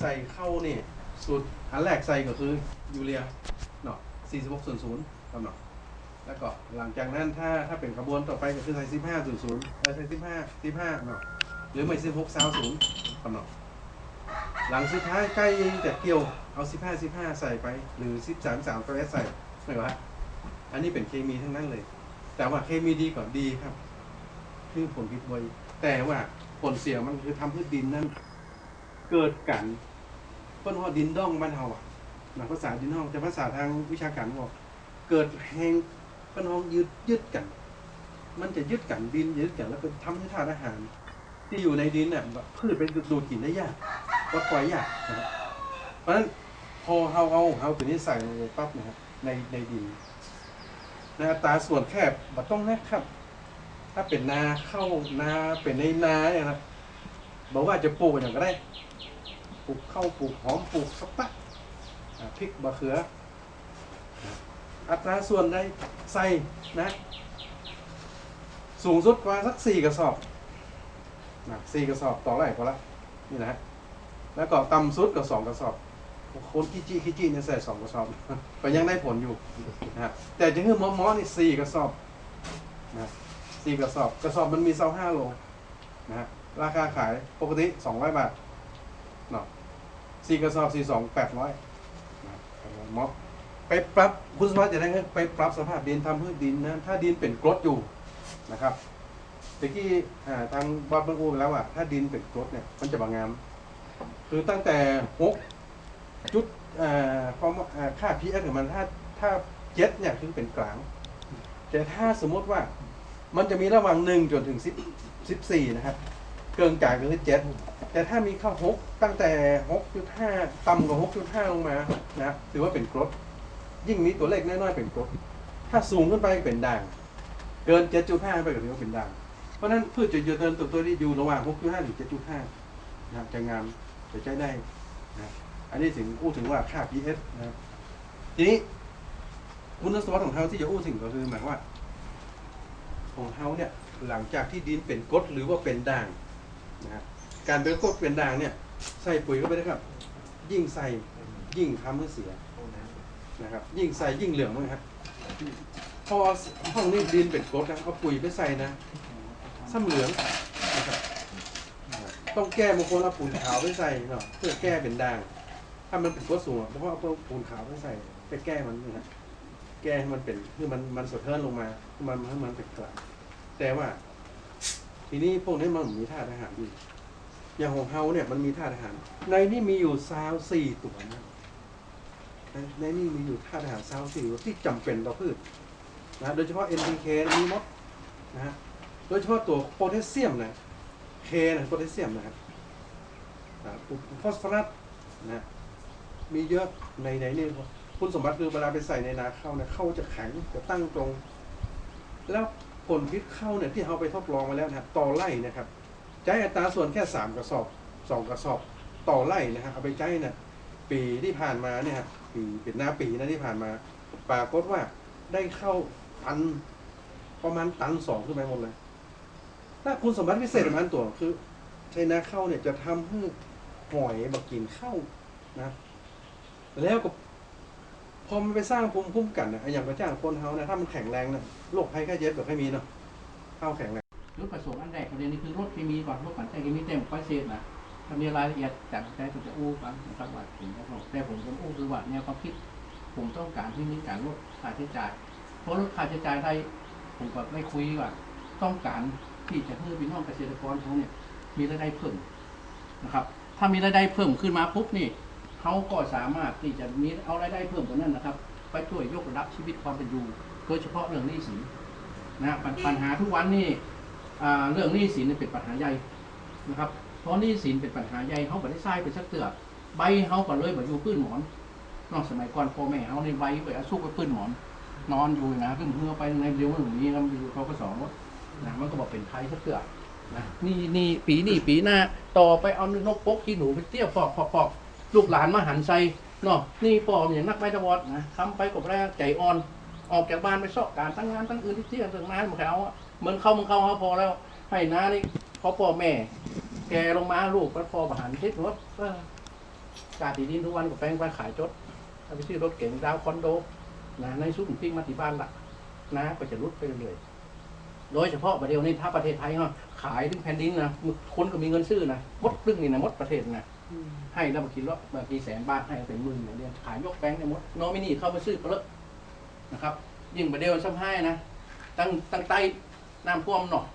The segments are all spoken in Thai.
ใส่เข้านี่สูตรอันแรกใส่ก็คือยูเรียเนาะ4600ครับเนาะแล้วก็หลังจากนั้นถ้าถ้าเป็นกระบวนต่อไปก็คือใส่1500เออใส่15 15เนาะหรือไม่16 20ครับเนาะหลังสุดท้ายใกล้จะเกี่ยวเอา 15 15 ใส่ไป หรือ 13 3ก็ได้ใส่ไม่ว่าอันนี้เป็นเคมีทั้งนั้นเลย แต่ว่าเคมีดีกว่าดีครับ คือผลพิษไวแต่ว่าผลเสียมันคือทำให้ดินนั้น เกิดกัน เพิ่นว่าดินด้องบ้านเฮาอะหนังภาษาดินด้องแต่ภาษาทางวิชาการบอกเกิดแหงเพิ่นห้องยึดยึดกัน มันจะยึดกันดินยึดกันแล้วก็ทำให้ธาตุอาหาร ที่อยู่ในดินเนี่ยพืชเป็นดูดกินได้ยากวัดปล่อยยากนะครับเพราะฉะนั้นพอเฮาเอาเฮาตัวนี้ใส่ลงไปปั๊บนะครับในในดินในอัตราส่วนแคบบัต้องแนะครับ ถ้าเป็นนาเข้านาเป็นในนาเนี่ยนะบอกว่าจะปลูกอย่างก็ได้ ปลูกข้าวปลูกหอมปลูกสับปะพริกบะเขือ อัตราส่วนได้ใส่นะ สูงสุดประมาณสักสี่กระสอบนะสี่กระสอบต่อไร่พอละนี่นะฮะแล้วก็ต่ำสุดก็สองกระสอบคนขี้จี้ขี้จี้เนี่ยใส่สองกระสอบก็ยังได้ผลอยู่นะครับแต่จะคือมอมอนี่สี่กระสอบนะสี่กระสอบกระสอบมันมีเซาห้าโลนะฮะราคาขายปกติสองร้อยบาทเนาะ สี่กระสอบสี่สองแปดร้อยนะมอไปปรับคุณสมบัติจะได้ไปปรับสภาพดินทำให้ดินนะถ้าดินเป็นกรดอยู่นะครับตะกี้อ่ทางบอสเบิ้งอูไปแล้วว่าถ้าดินเป็นกรดเนี่ยมันจะบางงาม คือตั้งแต่หกจุดอ่อความเอ่อค่า pH ของมันถ้าถ้าเจ็ดเนี่ยคือเป็นกลาง แต่ถ้าสมมติว่ามันจะมีระหว่างหนึ่งจนถึงสิบสิบสี่นะครับ เกินกลางก็คือเจ็ดแต่ถ้ามีข้าหกตั้งแต่หกจุดห้าต่ำกว่าหกจุดห้าลงมานะถือว่าเป็นกรดยิ่งมีตัวเลขน้อยๆเป็นกรดถ้าสูงขึ้นไปเป็นด่าง เกินเจ็ดจุดห้าไปก็ถือว่าเป็นด่าง เพราะนั้นพืชจะเจริญเติบโตได้อยู่ระหว่างหกจุดห้าถึงเจ็ดจุดห้านะจะงามจะใช้ได้นะอันนี้ถึงอู้ถึงว่าค่า pH นะทีนี้คุณสมบัติของเขาที่จะอู้ถึงก็คือหมายว่า ของเขาเนี่ยหลังจากที่ดินเป็นกรดหรือว่าเป็นด่าง นะครับการเป็นกรดเป็นด่างเนี่ย ใส่ปุ๋ยเข้าไปนะครับ ยิ่งใส่ยิ่งทำให้เสียนะครับ ยิ่งใส่ยิ่งเหลืองนะครับพอห้องนี้ดินเป็นกรดนะเอาปุ๋ยไปใส่นะซ้ำเหลืองนะครับต้องแก้บางคนเอาปูนขาวไปใส่เนาะเพื่อแก้เป็นด่าง ถ้ามันเป็นกรดสูงเพราะว่าเอาปูนขาวไปใส่ไปแก้มันนะแก้ให้มันเป็นคือมันมันสะเทินลงมาคือมันให้มันเป็นกลางแต่ว่า ทีนี้พวกนี้มันมีธาตุอาหารอยู่อย่างของเฮาเนี่ยมันมีธาตุอาหาร ในนี่มีอยู่ซาวสี่ตัวนะในในนี่มีอยู่ธาตุอาหารซาวสี่ตัวที่จำเป็นต่อพืชนะโดยเฉพาะ NPK มีหมดนะฮะโดยเฉพาะตัวโพแทสเซียมนะเคนะโพแทสเซียมนะครับฟอสฟอรัสนะมีเยอะในในนี่คุณสมบัติคือเวลาไปใส่ในนาข้าวเนี่ยข้าวจะแข็งจะตั้งตรง แล้ว ผลพิษข้าเนี่ยที่เราไปทดลองมาแล้วนะครับต่อไร่นะครับใช้อัตราส่วนแค่สามกระสอบสองกระสอบต่อไร่นะครับเอาไปใช้เนี่ยปีที่ผ่านมาเนี่ยครับปีเป็นหน้าปีนะที่ผ่านมาปรากฏว่าได้เข้าตันประมาณตันสองขึ้นไปหมดเลยถ้าคุณสมบัติพิเศษของมันตัวคือใช้นาข้าเนี่ยจะทำให้หอยบักกินเข้านะ แล้วก็ พอมันไปสร้างภูมิคุ้มกันนะอย่างกระจ้างคนเฮานะถ้ามันแข็งแรงนะโรคภัยแค่เจ็บแบบไม่มีเนาะเข้าแข็งแรงรถผสมอันแรกประเด็นนี้คือรถเคมีก่อนรถปัจจัยเคมีเต็มค่อยเซฟนะถ้ามีรายละเอียดจากใจผมจะอู้ฟังนะครับว่าผมจะบอกแต่ผมจะอู้คือว่าแนวความคิด ผมต้องการที่มีการลดค่าใช้จ่ายเพราะลดค่าใช้จ่ายได้ผมก็ได้คุยว่าต้องการที่จะให้พี่น้องเกษตรกรเขาเนี่ยมีรายได้เพิ่มนะครับ ถ้ามีรายได้เพิ่มขึ้นมาปุ๊บนี่ เขาก็สามารถที่จะมีเอารายได้เพิ่มกว่านั้นนะครับ ไปช่วยยกระดับชีวิตความเป็นอยู่ โดยเฉพาะเรื่องหนี้สินนะปัญปัญหาทุกวันนี่อ่าเรื่องหนี้สินเนี่ยเป็นปัญหาใหญ่นะครับ เพราะหนี้สินเป็นปัญหาใหญ่เขาบ่ได้ใช้ไปสักเตือใบเขาก็เลยบ่อยู่ปื้นหมอนนอกสมัยก่อนพ่อแม่เขาในใบไปเอาซุกไปปื้นหมอน นอนอยู่นะขึ้นเพื่อไปในเร็วหนึ่งนี้แล้วอยู่เขาก็สอนว่านะมันก็บอกเป็นไทยสักเตือนะนี่นี่ปีนี่ปีหน้าต่อไปเอานกปกขี้หนูไปเตี้ยฟอกฟอกฟอก ลูกหลานมาหันใส่เนาะนี่ปอมอย่างนักไปตะวอดนะทำไปกับแรกใจอ่อน ออกจากบ้านไปสอบการตั้งงานตั้งอื่นที่เที่ยงตั้งนานมาเขาเหมือนเข้ามึงเข้าเขาพอแล้ว ให้น้านี่เขาพ่อแม่ แกลงมาลูกก็พอประหารทิศรถกาดีดินทุกวันก็แปลงไปขายจดเอาไปซื้อรถเก๋งดาวคอนโดนะในซุ้มปิ้งมาที่บ้านละนะก็จะรุดไปเรื่อยโดยเฉพาะประเดี๋ยวนี้ถ้าประเทศไทยเนาะขายถึงแผ่นดินนะคนก็มีเงินซื้อนะมดครึ่งนี่นะมดประเทศนะ ให้แล้วบางทีละบางทีแสนบาทให้เป็นหมื่นอย่างเดียวขายยกแบงค์ได้หมดโนมินีเข้ามาซื้อก็เลอะนะครับ ยิ่งประเดี๋ยวซ้ำให้นะตั้งตั้งใต้น้ำท่วมหน่อย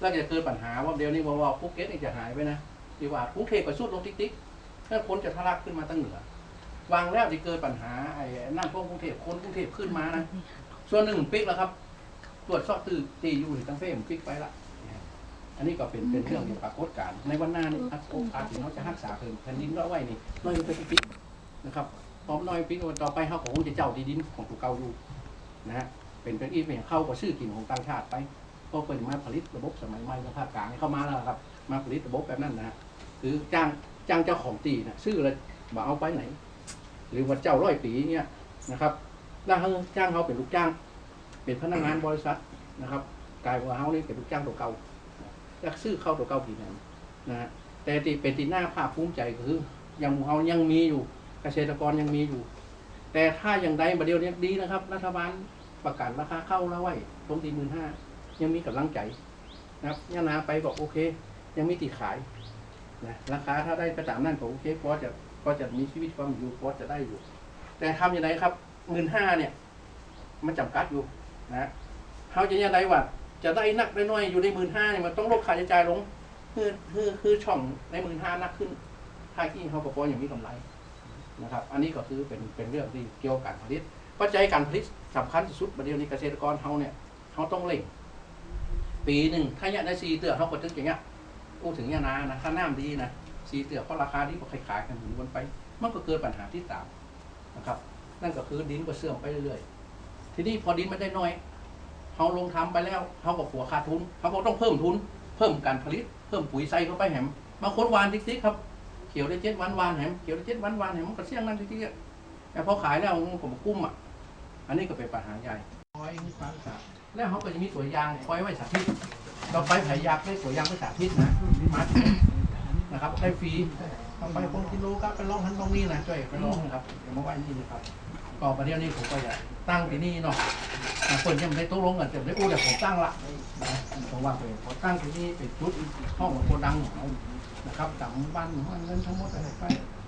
แล้วจะเกิดปัญหาว่าเดี๋ยวนี้ว่าว่าภูเก็ตนี่จะหายไปนะดีกว่ากรุงเทพก็สุดลงติ๊กติ๊กถ้าคนจะทะลักขึ้นมาตั้งเหนือวางแล้วที่เกิดปัญหาไอ้น้ำท่วมกรุงเทพคนกรุงเทพขึ้นมานะส่วนหนึ่งปิกแล้วครับ ตรวจสอบตื่นตีอยู่ในตั้งเฟ้มปิกไปละ อันนี้ก็เป็นเป็นเรื่องเกี่ยวกับปรากฏการณ์ในวันหน้านี่อัโอกาสที่เขาจะรักษาเพิ่มแผ่นดินก็ไว้นี่น้อยไปปิกนะครับพร้อมน้อยปิกต่อไปเขาคงจะเจ้าดีดินของตัวเก่าอยู่นะฮะเป็นเป็นอีเป็นเข้ากับชื่อกินของต่างชาติไปก็เป็นมาผลิตระบบสมัยใหม่ของภาคกลางให้เข้ามาแล้วครับ มาผลิตระบบแบบนั้นนะฮะคือจ้างจ้างเจ้าของตีนะชื่อเลยว่าเอาไปไหน หรือว่าเจ้าร้อยปีเนี่ยนะครับแล้วเขาจ้างเขาเป็นลูกจ้าง เป็นพนักงานบริษัทนะครับกลายว่าเขานี่เป็นลูกจ้างตัวเก่า อยากซื้อเข้าตัวเก่าทีนั้นนะฮะแต่ที่เป็นที่น่าภาคภูมิใจคือยังหมูเฮายังมีอยู่ เกษตรกรยังมีอยู่ แต่ถ้าอย่างใดประเดี๋ยวนี้ดีนะครับ รัฐบาลประกาศราคาเข้าแล้วไว้ตรงที่หมื่นห้ายังมีกำลังใจนะครับยานาไปบอกโอเค ยังมีติขายนะราคาถ้าได้ไปตามนั่นก็โอเคพอจะก็จะมีชีวิตความอยู่พอจะได้อยู่ แต่ทำอย่างไรครับหมื่นห้าเนี่ย มันจำกัดอยู่นะเขาจะยังไงว่า จะได้นักได้น้อยอยู่ในหมื่นห้าเนี่ยมันต้องลดค่าใช้จ่ายลงคือคือคือช่องในหมื่นห้านักขึ้นค่าที่เขาประกออย่างมีกำไรนะครับ อันนี้ก็คือเป็นเป็นเรื่องที่เกี่ยวกับการผลิตปัจจัยการผลิตสำคัญที่สุดประเดี๋ยวนี้เกษตรกรเขาเนี่ยเขาต้องเล่ง ปีหนึ่งถ้าเนี่ยได้ซีเตือเขาก็ถึงอย่างเงี้ยอู้ถึงยานานะถ้าน้ำดีนะซีเตือเพราะราคาที่เขาขายกันหมุนวนไป มันก็เกิดปัญหาที่ตามนะครับ นั่นก็คือดินก็เสื่อมไปเรื่อยๆทีนี้พอดินไม่ได้น้อย เขาลงทำไปแล้วเขาบอกหัวขาดทุนเขาบอกต้องเพิ่มทุน เพิ่มการผลิต เพิ่มปุ๋ยใส่เข้าไปแหมบางคนหวานติ๊กๆครับเขียวได้เจ็ดวันหวานแหมเขียวได้เจ็ดวันหวานแหมมันก็เสี่ยงนั่นติ๊กๆอะแต่พอขายแล้วมันก็มากุ้มอะอันนี้ก็เป็นปัญหาใหญ่คอยมีความสะอาดแล้วเขาก็จะมีตัวยางคอยไว้สาธิตเราไปไผ่ยากได้ตัวยางไว้สาธิตนะมานะครับได้ฟรีต้องไปคนกิโลก็ไปลองทันตรงนี้นะช่วยไปลองนะครับเดี๋ยวมาไว้นี่นะครับก็ประเดี๋ยวนี้ผมก็จะตั้งที่นี่เนาะ อ่าเปิดยังไม่ได้ตกลงกันแต่ได้อู้แต่ผมตั้งละนะผมว่าเป็นผมตั้งที่นี่เป็นจุดห้องของโกดังของเรานะครับจำบ้านห้องเงินทั้งหมดอะไรไป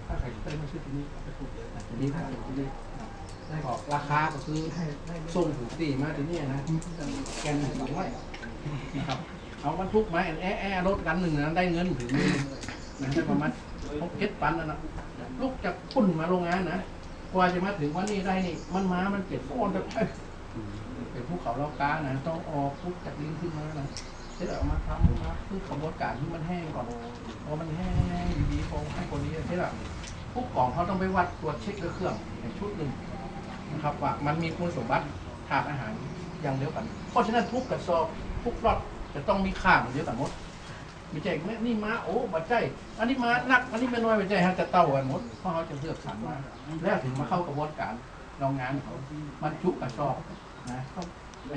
ถ้าใครเคยมาซื้อที่นี่ไปถูกเลยนะที่นี่ถ้าเป็นที่นี่ก็ราคาก็คือส่งถึงตีมาที่นี่นะแกนหนึ่งสองร้อยนะครับเอาบรรทุกไมาแอะแอะรถกันหนึ่งนะได้เงินถึงมือนะได้ประมาณหกเจ็ดปันนะลูกจากพุ่นมาโรงงานนะกว่าจะมาถึงวันนี้ได้นี่ มันมา มันเปลี่ยนโอนแบบ เป็นภูเขาลากานะต้องออกพุกจากดินขึ้นมานะเสร็จแล้วเอามาทำมาคือกระบวนการที่มันแห้งก่อนพอมันแห้งดีๆพอให้คนนี้เสร็จแล้วผู้กองเขาต้องไปวัดตรวจเช็คเครื่องในชุดหนึ่งนะครับว่ามันมีคุณสมบัติทางอาหารอย่างเดียวกัน เพราะฉะนั้นทุกกระสอบทุกรถจะต้องมีค่าเหมือนเดียวกันหมดไม่ใช่แม่นี่ม้าโอ้บัดใจ อันนี้ม้านัก อันนี้ไม่น้อยไม่ใช่ฮะจะเต้ากันหมดเพราะเขาจะเลือกสรรมาแล้วถึงมาเข้ากระบวนการโรงงานเขาบรรจุกระสอบ นะ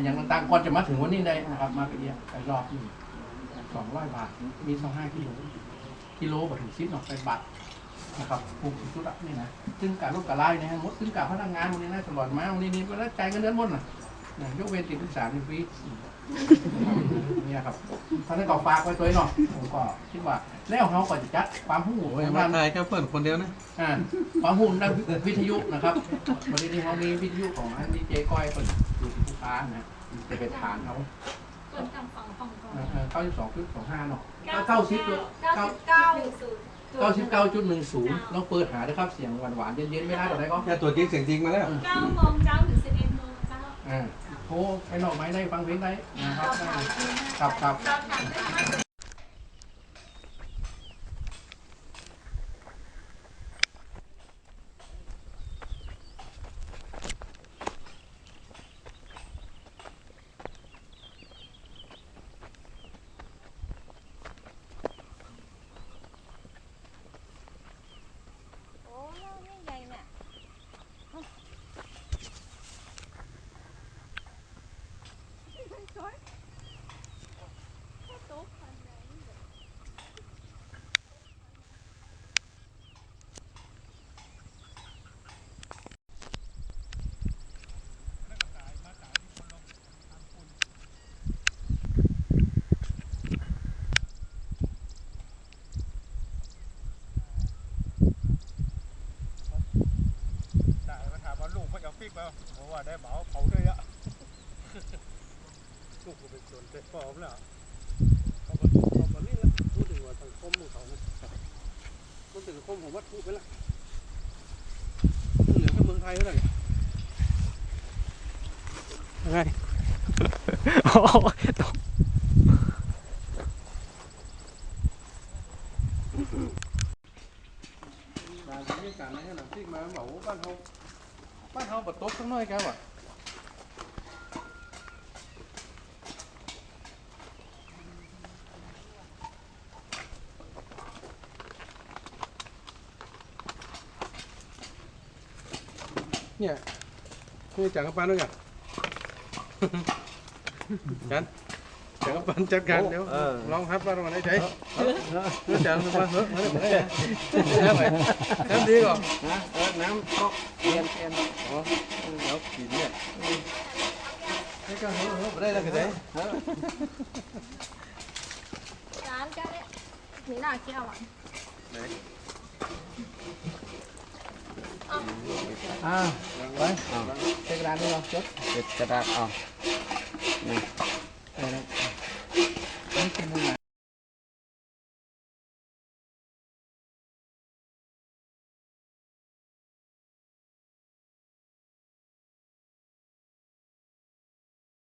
อย่างต่างๆก่อนจะมาถึงวันนี้ได้นะครับ มาไปเดียวไปรอบหนึ่งสองร้อยบาท มีสองห้ากิโลกิโลบาถึงสิบหนอกไปบาทนะครับปลูกชุดละนี่นะซึ่งการลดการไล่นะฮะมดซึ่งการพนักงานวันนี้นะตลอดมาวันนี้นี่ก็ได้จ่ายเงินเดือนหมดนะนะยกเว้นติดศึกษาในฟรีเนี่ยครับท่านได้ก่อฝากไว้ตัวเนาะผมก็คิดว่าแล้วเขาก็จะจัดความหูโอ้ยในมาบ้านถ่ายแค่เปิดคนเดียวนะอ่าความหุ่นด้านวิทยุนะครับวันนี้เขามีวิทยุของอันดีเจก้อยคน อยู่ที่ผู้ค้านะจะเป็นฐานเขาเปิดจังฝั่งฝั่งก่อนเก้าสิบสองจุดสองห้าเนาะเก้าสิบเก้าสิบเก้าศูนย์เก้าสิบเก้าจุดหนึ่งศูนย์ลองเปิดหาด้วยครับเสียงหวานหวานๆเย็นๆไม่ได้หรอกได้ก็แค่ตัวจริงเสียงจริงมาแล้วเก้าโมงเช้าถึงสิบเอ็ดโมงเช้าอ่าโทรไปนอกไม้ได้ฟังเพลงได้นะครับเราได้ถามครับครับ เราถามได้ไหม โอ้เล่านี่ใหญ่เนี่ยสวยโต๊ะค่ะ เพราะว่าได้เบาเขาด้วยอะลูกก็เป็นส่วนเป็นปอบแล้วเขาก็เขาก็นี่ละพูดถึงว่าสังคมของเขานะมันเป็นสังคมของวัตถุไปละเหลือแค่เมืองไทยเท่านั้นยังไงการบรรยากาศในขณะที่มาบอกว่าบ้านเขา บ้านเขาบัดตกสักหน่อยแกว่ะเนี่ยคือจักรปันด้วยกันกัน จักรปันจัดการเดี๋ยวลองฮับบ้านมาได้ใช้เพื่อจังมาเฮ้ยมาเลยน้ำไปน้ำดีก่อนนะเออน้ำก็เรียนเรียนอ๋อเดี๋ยวกินเนี่ยให้ก็เฮ้ยเฮ้ยไปได้แล้วก็ได้ร้านก็เนี่ยมีหน้าเกี่ยวอะอ่าไปเช็คร้านนี้เหรอจดเด็ดกระดาษเอาเ